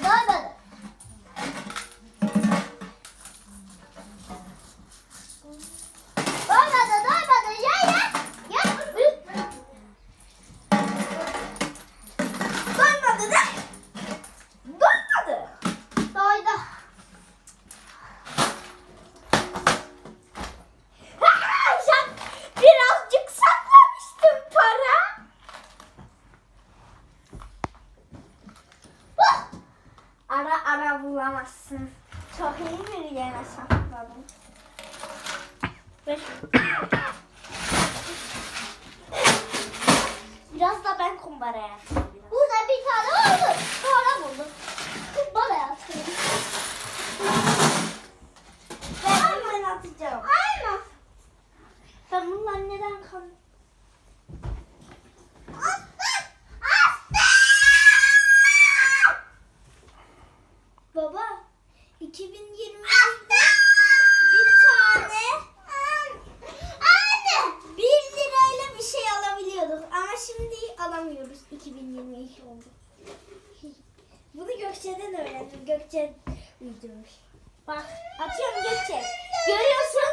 どうぞ。Ara ara bulamazsın. Çok iyi bir yere sakladım. Biraz da ben kumbaraya atayım. biraz. Burada bir tane oldu. Para buldum. Kumbara atayım. Ben hemen atacağım. Aynen. Ben bunları neden kan... şimdi alamıyoruz. 2022 oldu. Bunu Gökçe'den öğrendim. Gökçe uydurmuş. Bak atıyorum Gökçe. Görüyorsun